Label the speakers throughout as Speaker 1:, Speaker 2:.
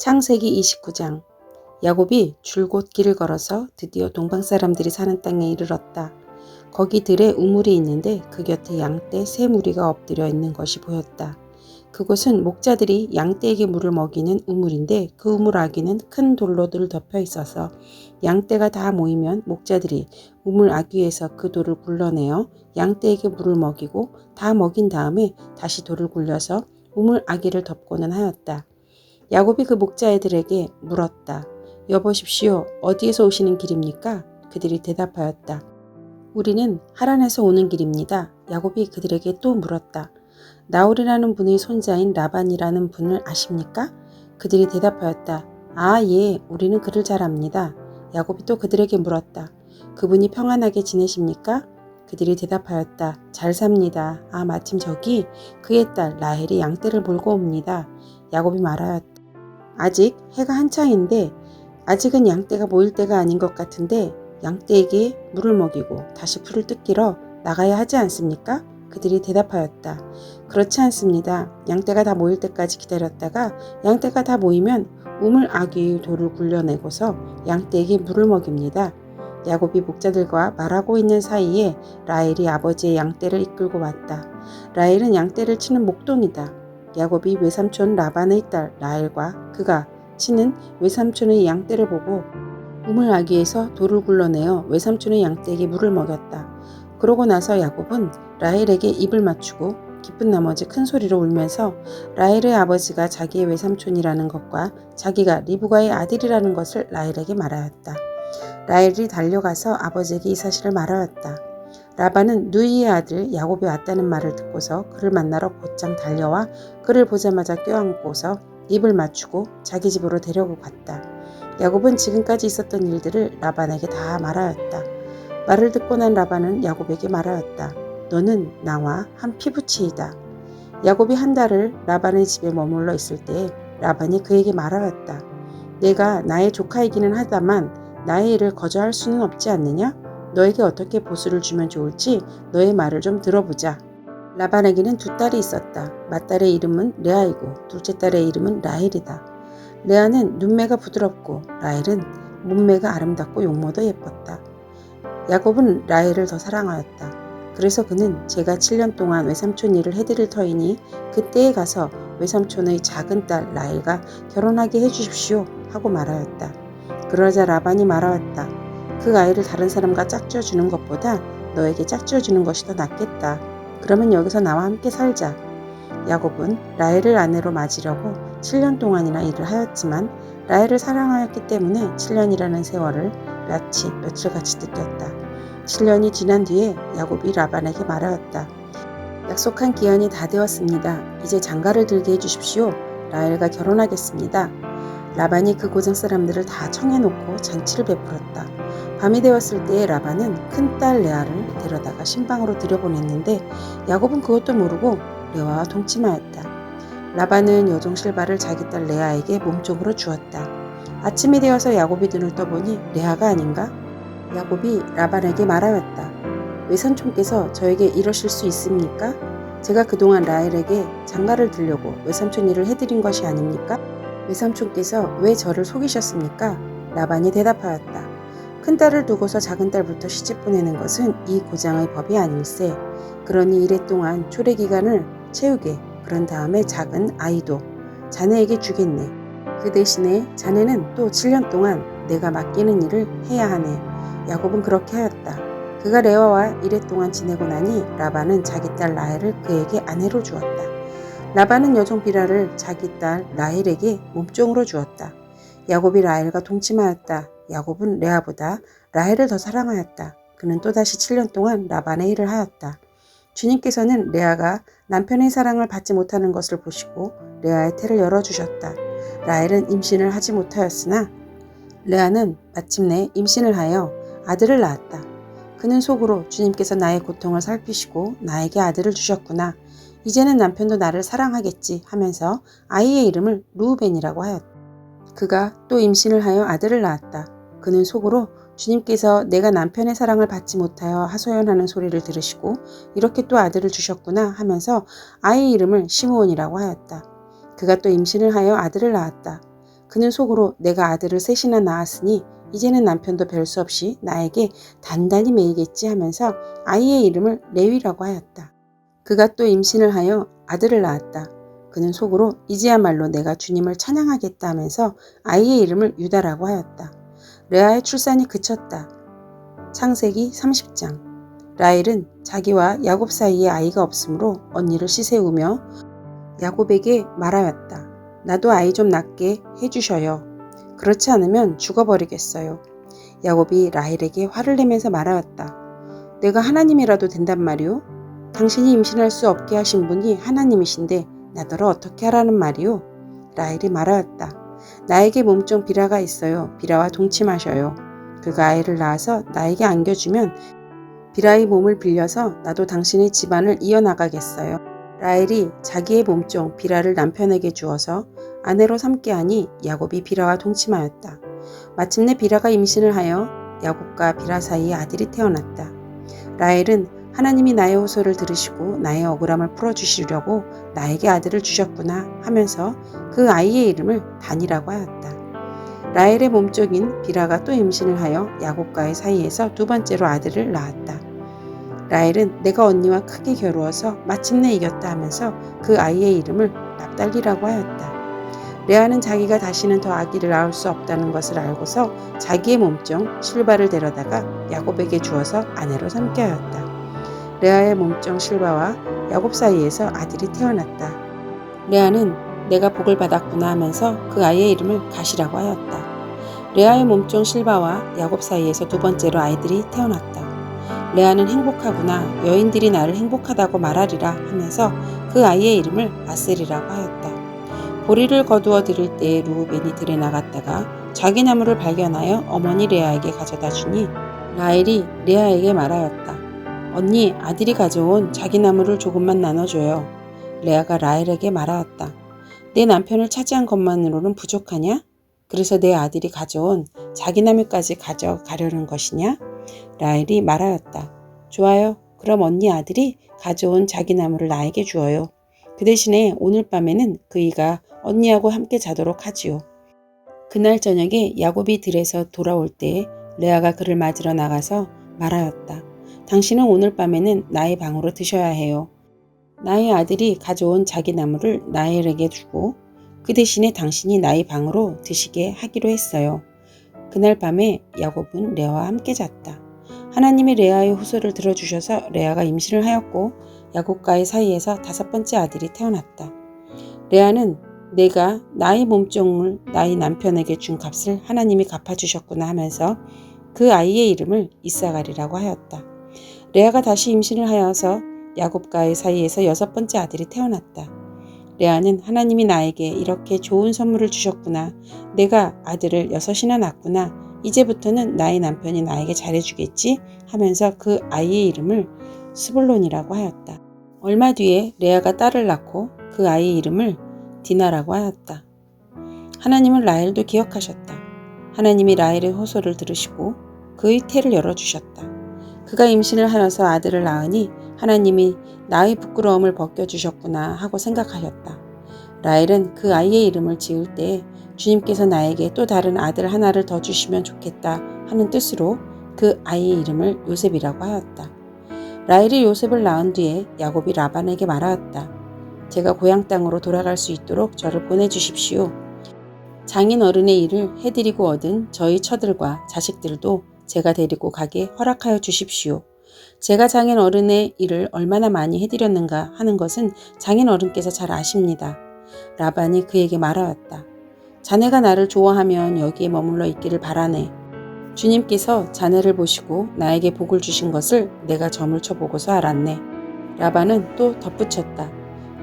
Speaker 1: 창세기 29장 야곱이 줄곧 길을 걸어서 드디어 동방 사람들이 사는 땅에 이르렀다. 거기 들에 우물이 있는데 그 곁에 양떼 세 무리가 엎드려 있는 것이 보였다. 그곳은 목자들이 양떼에게 물을 먹이는 우물인데 그 우물 아귀는 큰 돌로들 덮여 있어서 양떼가 다 모이면 목자들이 우물 아귀에서 그 돌을 굴러내어 양떼에게 물을 먹이고 다 먹인 다음에 다시 돌을 굴려서 우물 아귀를 덮고는 하였다. 야곱이 그 목자애들에게 물었다. 여보십시오. 어디에서 오시는 길입니까? 그들이 대답하였다. 우리는 하란에서 오는 길입니다. 야곱이 그들에게 또 물었다. 나홀이라는 분의 손자인 라반이라는 분을 아십니까? 그들이 대답하였다. 아, 예, 우리는 그를 잘 압니다. 야곱이 또 그들에게 물었다. 그분이 평안하게 지내십니까? 그들이 대답하였다. 잘 삽니다. 아, 마침 저기 그의 딸 라헬이 양떼를 몰고 옵니다. 야곱이 말하였다. 아직 해가 한창인데 아직은 양떼가 모일 때가 아닌 것 같은데 양떼에게 물을 먹이고 다시 풀을 뜯기러 나가야 하지 않습니까? 그들이 대답하였다. 그렇지 않습니다. 양떼가 다 모일 때까지 기다렸다가 양떼가 다 모이면 우물 아귀의 돌을 굴려내고서 양떼에게 물을 먹입니다. 야곱이 목자들과 말하고 있는 사이에 라헬이 아버지의 양떼를 이끌고 왔다. 라헬은 양떼를 치는 목동이다. 야곱이 외삼촌 라반의 딸 라헬과 그가 치는 외삼촌의 양떼를 보고 우물 아귀에서 돌을 굴러내어 외삼촌의 양떼에게 물을 먹였다. 그러고 나서 야곱은 라헬에게 입을 맞추고 기쁜 나머지 큰 소리로 울면서 라헬의 아버지가 자기의 외삼촌이라는 것과 자기가 리브가의 아들이라는 것을 라헬에게 말하였다. 라헬이 달려가서 아버지에게 이 사실을 말하였다. 라반은 누이의 아들 야곱이 왔다는 말을 듣고서 그를 만나러 곧장 달려와 그를 보자마자 껴안고서 입을 맞추고 자기 집으로 데려고 갔다. 야곱은 지금까지 있었던 일들을 라반에게 다 말하였다. 말을 듣고 난 라반은 야곱에게 말하였다. 너는 나와 한 피부치이다. 야곱이 한 달을 라반의 집에 머물러 있을 때에 라반이 그에게 말하였다. 내가 나의 조카이기는 하다만 나의 일을 거저할 수는 없지 않느냐? 너에게 어떻게 보수를 주면 좋을지 너의 말을 좀 들어보자. 라반에게는 두 딸이 있었다. 맏딸의 이름은 레아이고 둘째 딸의 이름은 라헬이다. 레아는 눈매가 부드럽고 라헬은 몸매가 아름답고 용모도 예뻤다. 야곱은 라헬을 더 사랑하였다. 그래서 그는 제가 7년 동안 외삼촌 일을 해드릴 터이니 그때에 가서 외삼촌의 작은 딸 라헬과 결혼하게 해주십시오 하고 말하였다. 그러자 라반이 말하였다. 그 아이를 다른 사람과 짝지어 주는 것보다 너에게 짝지어 주는 것이 더 낫겠다. 그러면 여기서 나와 함께 살자. 야곱은 라헬을 아내로 맞으려고 7년 동안이나 일을 하였지만 라헬을 사랑하였기 때문에 7년이라는 세월을 마치 며칠같이 느꼈다. 7년이 지난 뒤에 야곱이 라반에게 말하였다. 약속한 기한이 다 되었습니다. 이제 장가를 들게 해주십시오. 라헬과 결혼하겠습니다. 라반이 그 고장 사람들을 다 청해놓고 잔치를 베풀었다. 밤이 되었을 때에 라반은 큰딸 레아를 데려다가 신방으로 들여보냈는데 야곱은 그것도 모르고 레아와 동침하였다. 라반은 여종 실바를 자기 딸 레아에게 몸종으로 주었다. 아침이 되어서 야곱이 눈을 떠보니 레아가 아닌가? 야곱이 라반에게 말하였다. 외삼촌께서 저에게 이러실 수 있습니까? 제가 그동안 라헬에게 장가를 들려고 외삼촌 일을 해드린 것이 아닙니까? 외삼촌께서 왜 저를 속이셨습니까? 라반이 대답하였다. 큰딸을 두고서 작은딸부터 시집 보내는 것은 이 고장의 법이 아닐세. 그러니 이래 동안 초래 기간을 채우게. 그런 다음에 작은 아이도 자네에게 주겠네. 그 대신에 자네는 또 7년 동안 내가 맡기는 일을 해야 하네. 야곱은 그렇게 하였다. 그가 레아와 이래 동안 지내고 나니 라반은 자기 딸 라헬을 그에게 아내로 주었다. 라반은 여종 비라를 자기 딸 라헬에게 몸종으로 주었다. 야곱이 라헬과 동침하였다. 야곱은 레아보다 라헬을 더 사랑하였다. 그는 또다시 7년 동안 라반의 일을 하였다. 주님께서는 레아가 남편의 사랑을 받지 못하는 것을 보시고 레아의 태를 열어주셨다. 라헬은 임신을 하지 못하였으나 레아는 마침내 임신을 하여 아들을 낳았다. 그는 속으로 주님께서 나의 고통을 살피시고 나에게 아들을 주셨구나. 이제는 남편도 나를 사랑하겠지 하면서 아이의 이름을 루우벤이라고 하였다. 그가 또 임신을 하여 아들을 낳았다. 그는 속으로 주님께서 내가 남편의 사랑을 받지 못하여 하소연하는 소리를 들으시고 이렇게 또 아들을 주셨구나 하면서 아이의 이름을 시므온이라고 하였다. 그가 또 임신을 하여 아들을 낳았다. 그는 속으로 내가 아들을 셋이나 낳았으니 이제는 남편도 별 수 없이 나에게 단단히 매이겠지 하면서 아이의 이름을 레위라고 하였다. 그가 또 임신을 하여 아들을 낳았다. 그는 속으로 이제야말로 내가 주님을 찬양하겠다 하면서 아이의 이름을 유다라고 하였다. 레아의 출산이 그쳤다. 창세기 30장. 라헬은 자기와 야곱 사이에 아이가 없으므로 언니를 시세우며 야곱에게 말하였다. 나도 아이 좀 낳게 해주셔요. 그렇지 않으면 죽어버리겠어요. 야곱이 라헬에게 화를 내면서 말하였다. 내가 하나님이라도 된단 말이오? 당신이 임신할 수 없게 하신 분이 하나님이신데 나더러 어떻게 하라는 말이오? 라헬이 말하였다. 나에게 몸종 비라가 있어요. 비라와 동침하셔요. 그가 아이를 낳아서 나에게 안겨주면 비라의 몸을 빌려서 나도 당신의 집안을 이어나가겠어요. 라헬이 자기의 몸종 비라를 남편에게 주어서 아내로 삼게 하니 야곱이 비라와 동침하였다. 마침내 비라가 임신을 하여 야곱과 비라 사이에 아들이 태어났다. 라헬은 하나님이 나의 호소를 들으시고 나의 억울함을 풀어주시려고 나에게 아들을 주셨구나 하면서 그 아이의 이름을 단이라고 하였다. 라헬의 몸종인 비라가 또 임신을 하여 야곱과의 사이에서 두 번째로 아들을 낳았다. 라헬은 내가 언니와 크게 겨루어서 마침내 이겼다 하면서 그 아이의 이름을 납달리라고 하였다. 레아는 자기가 다시는 더 아기를 낳을 수 없다는 것을 알고서 자기의 몸종 실바를 데려다가 야곱에게 주어서 아내로 삼게 하였다. 레아의 몸종 실바와 야곱 사이에서 아들이 태어났다. 레아는 내가 복을 받았구나 하면서 그 아이의 이름을 가시라고 하였다. 레아의 몸종 실바와 야곱 사이에서 두 번째로 아이들이 태어났다. 레아는 행복하구나 여인들이 나를 행복하다고 말하리라 하면서 그 아이의 이름을 아셀이라고 하였다. 보리를 거두어 들일 때에 루우벤이 들에 나갔다가 자기 나무를 발견하여 어머니 레아에게 가져다 주니 라헬이 레아에게 말하였다. 언니 아들이 가져온 자기 나무를 조금만 나눠줘요. 레아가 라헬에게 말하였다. 내 남편을 차지한 것만으로는 부족하냐? 그래서 내 아들이 가져온 자기 나무까지 가져가려는 것이냐? 라헬이 말하였다. 좋아요. 그럼 언니 아들이 가져온 자기 나무를 나에게 주어요. 그 대신에 오늘 밤에는 그이가 언니하고 함께 자도록 하지요. 그날 저녁에 야곱이 들에서 돌아올 때 레아가 그를 맞으러 나가서 말하였다. 당신은 오늘 밤에는 나의 방으로 드셔야 해요. 나의 아들이 가져온 자기 나무를 나엘에게 주고 그 대신에 당신이 나의 방으로 드시게 하기로 했어요. 그날 밤에 야곱은 레아와 함께 잤다. 하나님이 레아의 후소를 들어주셔서 레아가 임신을 하였고 야곱과의 사이에서 다섯 번째 아들이 태어났다. 레아는 내가 나의 몸종을 나의 남편에게 준 값을 하나님이 갚아주셨구나 하면서 그 아이의 이름을 이사갈이라고 하였다. 레아가 다시 임신을 하여서 야곱과의 사이에서 여섯 번째 아들이 태어났다. 레아는 하나님이 나에게 이렇게 좋은 선물을 주셨구나. 내가 아들을 여섯이나 낳았구나. 이제부터는 나의 남편이 나에게 잘해주겠지 하면서 그 아이의 이름을 스불론이라고 하였다. 얼마 뒤에 레아가 딸을 낳고 그 아이의 이름을 디나라고 하였다. 하나님은 라헬도 기억하셨다. 하나님이 라헬의 호소를 들으시고 그의 태를 열어주셨다. 그가 임신을 하여서 아들을 낳으니 하나님이 나의 부끄러움을 벗겨주셨구나 하고 생각하였다. 라헬은 그 아이의 이름을 지을 때 주님께서 나에게 또 다른 아들 하나를 더 주시면 좋겠다 하는 뜻으로 그 아이의 이름을 요셉이라고 하였다. 라헬이 요셉을 낳은 뒤에 야곱이 라반에게 말하였다. 제가 고향 땅으로 돌아갈 수 있도록 저를 보내주십시오. 장인 어른의 일을 해드리고 얻은 저희 처들과 자식들도 제가 데리고 가게 허락하여 주십시오. 제가 장인 어른의 일을 얼마나 많이 해드렸는가 하는 것은 장인 어른께서 잘 아십니다. 라반이 그에게 말하였다. 자네가 나를 좋아하면 여기에 머물러 있기를 바라네. 주님께서 자네를 보시고 나에게 복을 주신 것을 내가 점을 쳐보고서 알았네. 라반은 또 덧붙였다.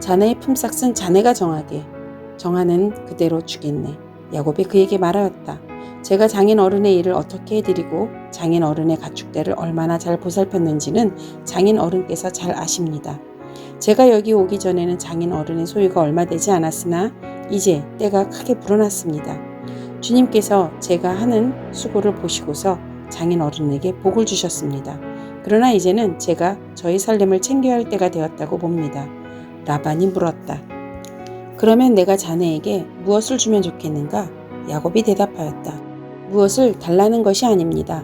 Speaker 1: 자네의 품삯은 자네가 정하게. 정하는 그대로 주겠네. 야곱이 그에게 말하였다. 제가 장인 어른의 일을 어떻게 해드리고 장인 어른의 가축대를 얼마나 잘 보살폈는지는 장인 어른께서 잘 아십니다. 제가 여기 오기 전에는 장인 어른의 소유가 얼마 되지 않았으나 이제 때가 크게 불어났습니다. 주님께서 제가 하는 수고를 보시고서 장인 어른에게 복을 주셨습니다. 그러나 이제는 제가 저희 살림을 챙겨야 할 때가 되었다고 봅니다. 라반이 물었다. 그러면 내가 자네에게 무엇을 주면 좋겠는가? 야곱이 대답하였다. 무엇을 달라는 것이 아닙니다.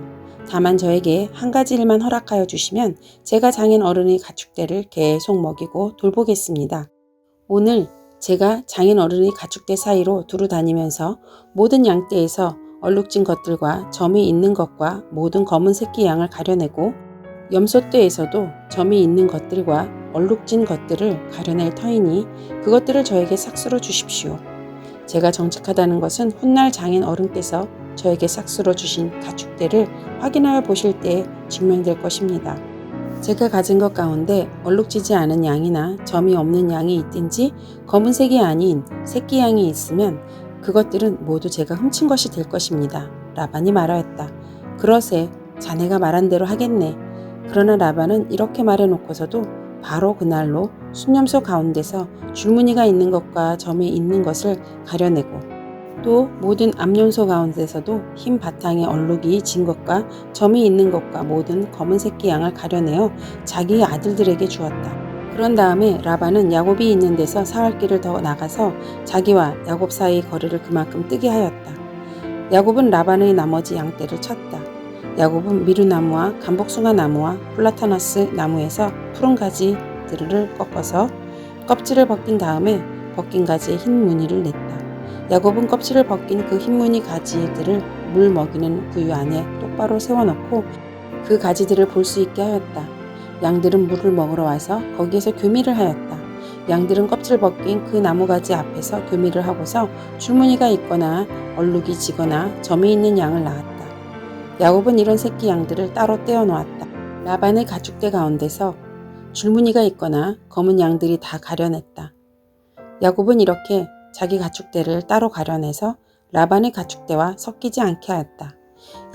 Speaker 1: 다만 저에게 한 가지 일만 허락하여 주시면 제가 장인 어른의 가축대를 계속 먹이고 돌보겠습니다. 오늘 제가 장인 어른의 가축대 사이로 두루 다니면서 모든 양떼에서 얼룩진 것들과 점이 있는 것과 모든 검은 새끼 양을 가려내고 염소떼에서도 점이 있는 것들과 얼룩진 것들을 가려낼 터이니 그것들을 저에게 삭수로 주십시오. 제가 정직하다는 것은 훗날 장인 어른께서 저에게 삭수로 주신 가축대를 확인하여 보실 때에 증명될 것입니다. 제가 가진 것 가운데 얼룩지지 않은 양이나 점이 없는 양이 있든지 검은색이 아닌 새끼 양이 있으면 그것들은 모두 제가 훔친 것이 될 것입니다. 라반이 말하였다. 그러세 자네가 말한 대로 하겠네. 그러나 라반은 이렇게 말해놓고서도 바로 그날로 순념소 가운데서 줄무늬가 있는 것과 점이 있는 것을 가려내고 또 모든 암염소 가운데서도 흰 바탕에 얼룩이 진 것과 점이 있는 것과 모든 검은 새끼 양을 가려내어 자기 아들들에게 주었다. 그런 다음에 라반은 야곱이 있는 데서 사흘 길을 더 나가서 자기와 야곱 사이 거리를 그만큼 뜨게 하였다. 야곱은 라반의 나머지 양떼를 쳤다. 야곱은 미루나무와 감복숭아 나무와 플라타너스 나무에서 푸른 가지들을 꺾어서 껍질을 벗긴 다음에 벗긴 가지에 흰 무늬를 냈다. 야곱은 껍질을 벗긴 그 흰무늬 가지들을 물 먹이는 구유 안에 똑바로 세워놓고 그 가지들을 볼 수 있게 하였다. 양들은 물을 먹으러 와서 거기에서 교미를 하였다. 양들은 껍질 벗긴 그 나무가지 앞에서 교미를 하고서 줄무늬가 있거나 얼룩이 지거나 점이 있는 양을 낳았다. 야곱은 이런 새끼 양들을 따로 떼어 놓았다. 라반의 가축대 가운데서 줄무늬가 있거나 검은 양들이 다 가려냈다. 야곱은 이렇게 자기 가축대를 따로 가려내서 라반의 가축대와 섞이지 않게 하였다.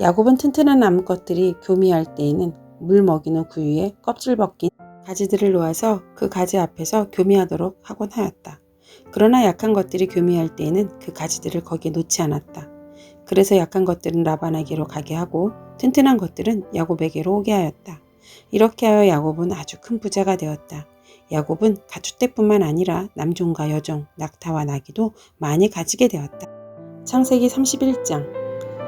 Speaker 1: 야곱은 튼튼한 나무 것들이 교미할 때에는 물 먹이는 구유에 껍질 벗긴 가지들을 놓아서 그 가지 앞에서 교미하도록 하곤 하였다. 그러나 약한 것들이 교미할 때에는 그 가지들을 거기에 놓지 않았다. 그래서 약한 것들은 라반에게로 가게 하고 튼튼한 것들은 야곱에게로 오게 하였다. 이렇게 하여 야곱은 아주 큰 부자가 되었다. 야곱은 가축대뿐만 아니라 남종과 여종, 낙타와 나귀도 많이 가지게 되었다. 창세기 31장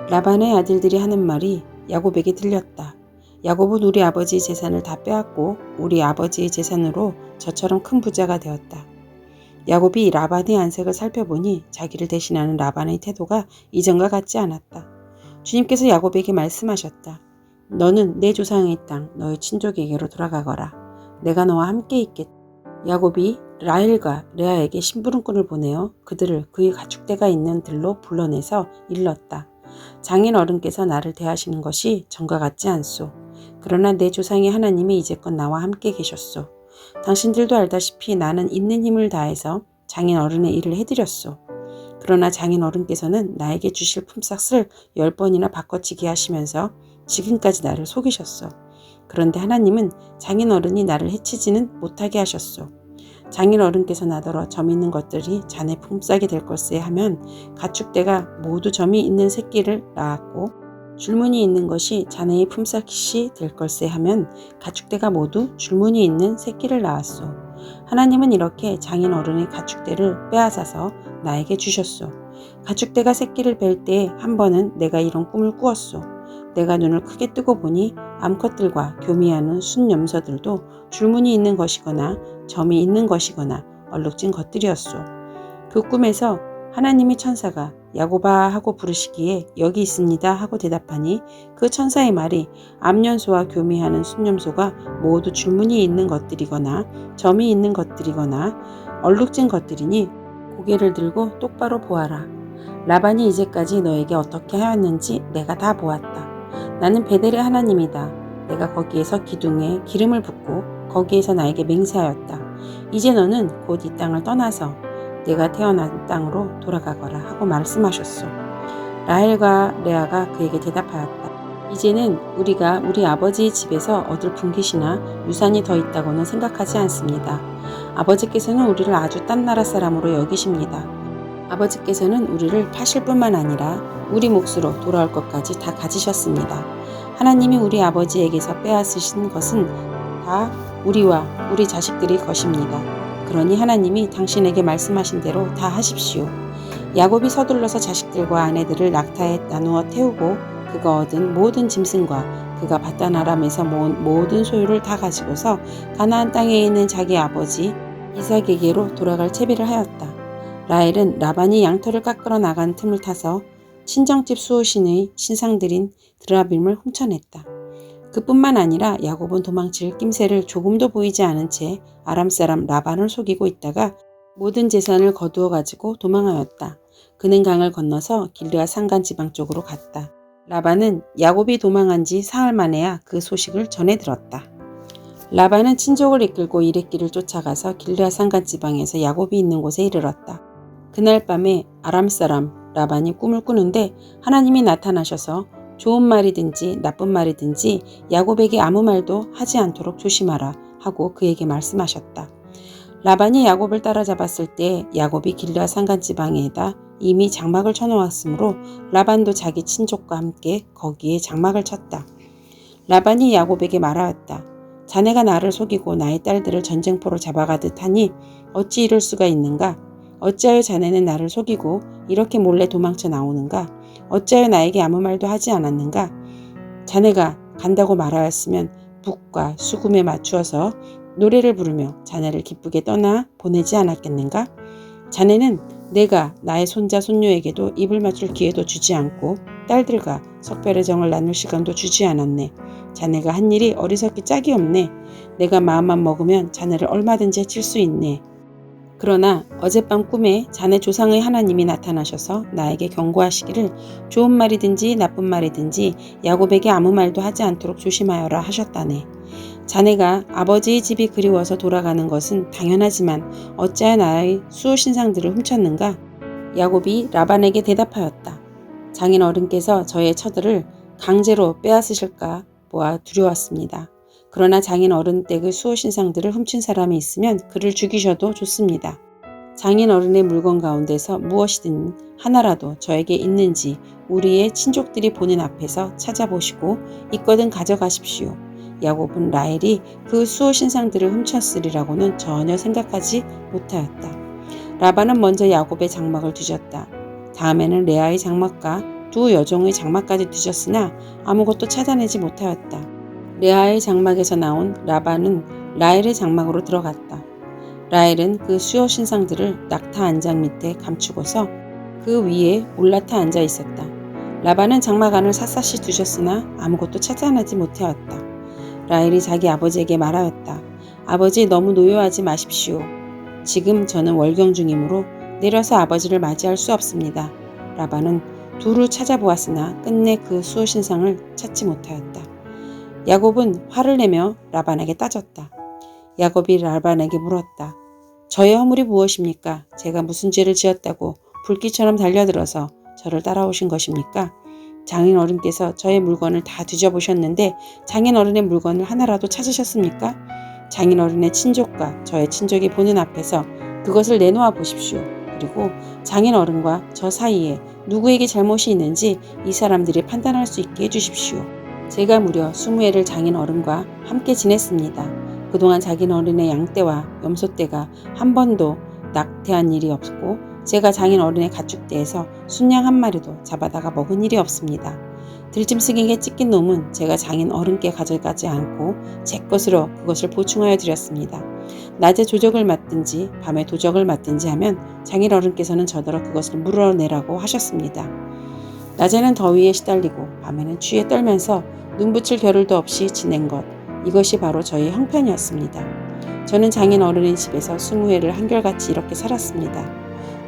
Speaker 1: 라반의 아들들이 하는 말이 야곱에게 들렸다. 야곱은 우리 아버지의 재산을 다 빼앗고 우리 아버지의 재산으로 저처럼 큰 부자가 되었다. 야곱이 라반의 안색을 살펴보니 자기를 대신하는 라반의 태도가 이전과 같지 않았다. 주님께서 야곱에게 말씀하셨다. 너는 내 조상의 땅, 너의 친족에게로 돌아가거라. 내가 너와 함께 있겠다. 야곱이 라헬과 레아에게 심부름꾼을 보내어 그들을 그의 가축대가 있는 들로 불러내서 일렀다. 장인 어른께서 나를 대하시는 것이 전과 같지 않소. 그러나 내 조상의 하나님이 이제껏 나와 함께 계셨소. 당신들도 알다시피 나는 있는 힘을 다해서 장인 어른의 일을 해드렸소. 그러나 장인 어른께서는 나에게 주실 품삯을 열 번이나 바꿔치기 하시면서 지금까지 나를 속이셨소. 그런데 하나님은 장인 어른이 나를 해치지는 못하게 하셨소. 장인 어른께서 나더러 점 있는 것들이 자네 품삯이 될 걸세 하면 가축대가 모두 점이 있는 새끼를 낳았고 줄무늬 있는 것이 자네의 품삯이 될 걸세 하면 가축대가 모두 줄무늬 있는 새끼를 낳았소. 하나님은 이렇게 장인 어른의 가축대를 빼앗아서 나에게 주셨소. 가축대가 새끼를 뵐 때 한 번은 내가 이런 꿈을 꾸었소. 내가 눈을 크게 뜨고 보니 암컷들과 교미하는 순염소들도 줄무늬 있는 것이거나 점이 있는 것이거나 얼룩진 것들이었소. 그 꿈에서 하나님의 천사가 야고바 하고 부르시기에 여기 있습니다 하고 대답하니 그 천사의 말이 암연소와 교미하는 순념소가 모두 줄무늬 있는 것들이거나 점이 있는 것들이거나 얼룩진 것들이니 고개를 들고 똑바로 보아라. 라반이 이제까지 너에게 어떻게 하였는지 내가 다 보았다. 나는 베델의 하나님이다. 내가 거기에서 기둥에 기름을 붓고 거기에서 나에게 맹세하였다. 이제 너는 곧 이 땅을 떠나서 내가 태어난 땅으로 돌아가거라 하고 말씀하셨소. 라헬과 레아가 그에게 대답하였다. 이제는 우리가 우리 아버지의 집에서 얻을 분깃이나 유산이 더 있다고는 생각하지 않습니다. 아버지께서는 우리를 아주 딴 나라 사람으로 여기십니다. 아버지께서는 우리를 파실 뿐만 아니라 우리 몫으로 돌아올 것까지 다 가지셨습니다. 하나님이 우리 아버지에게서 빼앗으신 것은 다 우리와 우리 자식들의 것입니다. 그러니 하나님이 당신에게 말씀하신 대로 다 하십시오. 야곱이 서둘러서 자식들과 아내들을 낙타에 나누어 태우고 그가 얻은 모든 짐승과 그가 바단 아람에서 모은 모든 소유를 다 가지고서 가나안 땅에 있는 자기 아버지 이삭에게로 돌아갈 채비를 하였다. 라헬은 라반이 양털을 깎으러 나간 틈을 타서 친정집 수호신의 신상들인 드라빔을 훔쳐냈다. 그뿐만 아니라 야곱은 도망칠 낌새를 조금도 보이지 않은 채 아람 사람 라반을 속이고 있다가 모든 재산을 거두어 가지고 도망하였다. 그는 강을 건너서 길르아 산간 지방 쪽으로 갔다. 라반은 야곱이 도망한 지 사흘 만에야 그 소식을 전해 들었다. 라반은 친족을 이끌고 이레길을 쫓아가서 길르아 산간 지방에서 야곱이 있는 곳에 이르렀다. 그날 밤에 아람 사람 라반이 꿈을 꾸는데 하나님이 나타나셔서 좋은 말이든지 나쁜 말이든지 야곱에게 아무 말도 하지 않도록 조심하라 하고 그에게 말씀하셨다. 라반이 야곱을 따라잡았을 때 야곱이 길르아 산간 지방에다 이미 장막을 쳐놓았으므로 라반도 자기 친족과 함께 거기에 장막을 쳤다. 라반이 야곱에게 말하였다. 자네가 나를 속이고 나의 딸들을 전쟁포로 잡아가듯 하니 어찌 이럴 수가 있는가? 어찌하여 자네는 나를 속이고 이렇게 몰래 도망쳐 나오는가? 어찌하여 나에게 아무 말도 하지 않았는가? 자네가 간다고 말하였으면 북과 수금에 맞추어서 노래를 부르며 자네를 기쁘게 떠나 보내지 않았겠는가? 자네는 내가 나의 손자 손녀에게도 입을 맞출 기회도 주지 않고 딸들과 석별의 정을 나눌 시간도 주지 않았네. 자네가 한 일이 어리석기 짝이 없네. 내가 마음만 먹으면 자네를 얼마든지 해칠 수 있네. 그러나 어젯밤 꿈에 자네 조상의 하나님이 나타나셔서 나에게 경고하시기를 좋은 말이든지 나쁜 말이든지 야곱에게 아무 말도 하지 않도록 조심하여라 하셨다네. 자네가 아버지의 집이 그리워서 돌아가는 것은 당연하지만 어찌하여 나의 수호 신상들을 훔쳤는가? 야곱이 라반에게 대답하였다. 장인 어른께서 저의 처들을 강제로 빼앗으실까 보아 두려웠습니다. 그러나 장인 어른 댁의 수호 신상들을 훔친 사람이 있으면 그를 죽이셔도 좋습니다. 장인 어른의 물건 가운데서 무엇이든 하나라도 저에게 있는지 우리의 친족들이 보는 앞에서 찾아보시고 있거든 가져가십시오. 야곱은 라헬이 그 수호 신상들을 훔쳤으리라고는 전혀 생각하지 못하였다. 라반은 먼저 야곱의 장막을 뒤졌다. 다음에는 레아의 장막과 두 여종의 장막까지 뒤졌으나 아무것도 찾아내지 못하였다. 레아의 장막에서 나온 라반은 라헬의 장막으로 들어갔다. 라헬은 그 수호 신상들을 낙타 안장 밑에 감추고서 그 위에 올라타 앉아 있었다. 라반은 장막 안을 샅샅이 두셨으나 아무것도 찾아내지 못하였다. 라헬이 자기 아버지에게 말하였다. 아버지 너무 노여하지 마십시오. 지금 저는 월경 중이므로 내려서 아버지를 맞이할 수 없습니다. 라반은 두루 찾아보았으나 끝내 그 수호 신상을 찾지 못하였다. 야곱은 화를 내며 라반에게 따졌다. 야곱이 라반에게 물었다. 저의 허물이 무엇입니까? 제가 무슨 죄를 지었다고 불길처럼 달려들어서 저를 따라오신 것입니까? 장인 어른께서 저의 물건을 다 뒤져보셨는데 장인 어른의 물건을 하나라도 찾으셨습니까? 장인 어른의 친족과 저의 친족이 보는 앞에서 그것을 내놓아 보십시오. 그리고 장인 어른과 저 사이에 누구에게 잘못이 있는지 이 사람들이 판단할 수 있게 해주십시오. 제가 무려 20회를 장인 어른과 함께 지냈습니다. 그동안 장인 어른의 양떼와 염소떼가 한 번도 낙태한 일이 없고 제가 장인 어른의 가축대에서 순양 한 마리도 잡아다가 먹은 일이 없습니다. 들짐승에게 찢긴 놈은 제가 장인 어른께 가져가지 않고 제 것으로 그것을 보충하여 드렸습니다. 낮에 조적을 맞든지 밤에 도적을 맞든지 하면 장인 어른께서는 저더러 그것을 물어내라고 하셨습니다. 낮에는 더위에 시달리고 밤에는 추위에 떨면서 눈붙일 겨를도 없이 지낸 것 이것이 바로 저의 형편이었습니다. 저는 장인 어른의 집에서 스무 회를 한결같이 이렇게 살았습니다.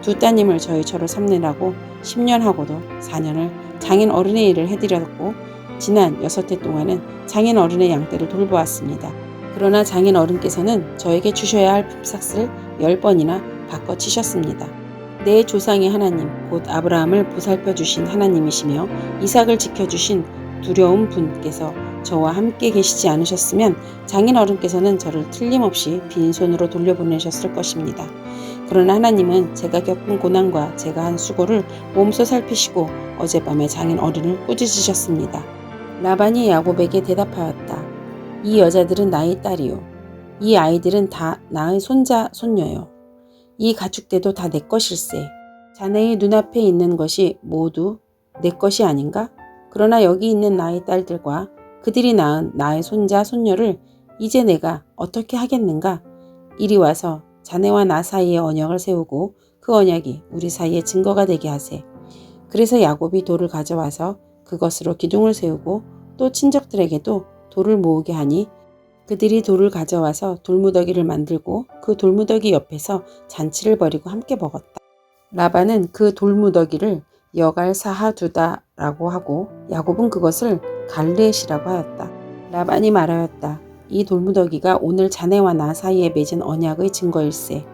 Speaker 1: 두 따님을 저희 처로 삼느라고 10년 하고도 4년을 장인 어른의 일을 해드렸고 지난 6해 동안은 장인 어른의 양떼를 돌보았습니다. 그러나 장인 어른께서는 저에게 주셔야 할 품삯을 10번이나 바꿔 치셨습니다. 내 조상의 하나님, 곧 아브라함을 보살펴 주신 하나님이시며 이삭을 지켜 주신 두려운 분께서 저와 함께 계시지 않으셨으면 장인 어른께서는 저를 틀림없이 빈손으로 돌려보내셨을 것입니다. 그러나 하나님은 제가 겪은 고난과 제가 한 수고를 몸소 살피시고 어젯밤에 장인 어른을 꾸짖으셨습니다. 라반이 야곱에게 대답하였다. 이 여자들은 나의 딸이요. 이 아이들은 다 나의 손자, 손녀요. 이 가축대도 다 내 것일세. 자네의 눈앞에 있는 것이 모두 내 것이 아닌가? 그러나 여기 있는 나의 딸들과 그들이 낳은 나의 손자, 손녀를 이제 내가 어떻게 하겠는가? 이리 와서 자네와 나 사이에 언약을 세우고 그 언약이 우리 사이에 증거가 되게 하세. 그래서 야곱이 돌을 가져와서 그것으로 기둥을 세우고 또 친척들에게도 돌을 모으게 하니 그들이 돌을 가져와서 돌무더기를 만들고 그 돌무더기 옆에서 잔치를 벌이고 함께 먹었다. 라반은 그 돌무더기를 여갈 사하두다라고 하고 야곱은 그것을 갈렛이라고 하였다. 라반이 말하였다. 이 돌무더기가 오늘 자네와 나 사이에 맺은 언약의 증거일세.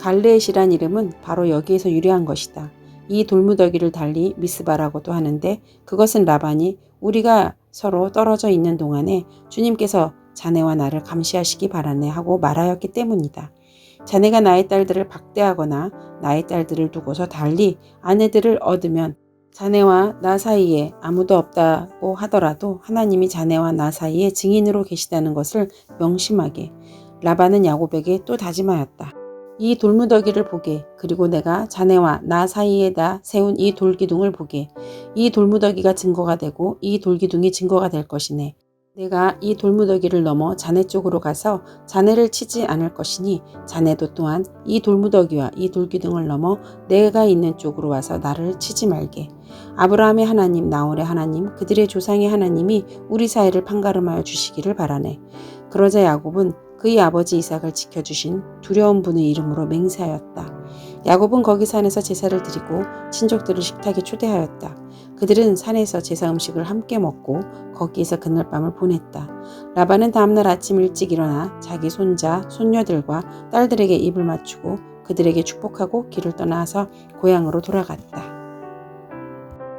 Speaker 1: 갈렛이란 이름은 바로 여기에서 유래한 것이다. 이 돌무더기를 달리 미스바라고도 하는데 그것은 라반이 우리가 서로 떨어져 있는 동안에 주님께서 자네와 나를 감시하시기 바라네 하고 말하였기 때문이다. 자네가 나의 딸들을 박대하거나 나의 딸들을 두고서 달리 아내들을 얻으면 자네와 나 사이에 아무도 없다고 하더라도 하나님이 자네와 나 사이에 증인으로 계시다는 것을 명심하게 라반은 야곱에게 또 다짐하였다. 이 돌무더기를 보게 그리고 내가 자네와 나 사이에다 세운 이 돌기둥을 보게 이 돌무더기가 증거가 되고 이 돌기둥이 증거가 될 것이네. 내가 이 돌무더기를 넘어 자네 쪽으로 가서 자네를 치지 않을 것이니 자네도 또한 이 돌무더기와 이 돌기둥을 넘어 내가 있는 쪽으로 와서 나를 치지 말게. 아브라함의 하나님, 나홀의 하나님, 그들의 조상의 하나님이 우리 사이를 판가름하여 주시기를 바라네. 그러자 야곱은 그의 아버지 이삭을 지켜주신 두려운 분의 이름으로 맹세하였다. 야곱은 거기 산에서 제사를 드리고 친족들을 식탁에 초대하였다. 그들은 산에서 제사 음식을 함께 먹고 거기에서 그날 밤을 보냈다. 라반은 다음날 아침 일찍 일어나 자기 손자, 손녀들과 딸들에게 입을 맞추고 그들에게 축복하고 길을 떠나서 고향으로 돌아갔다.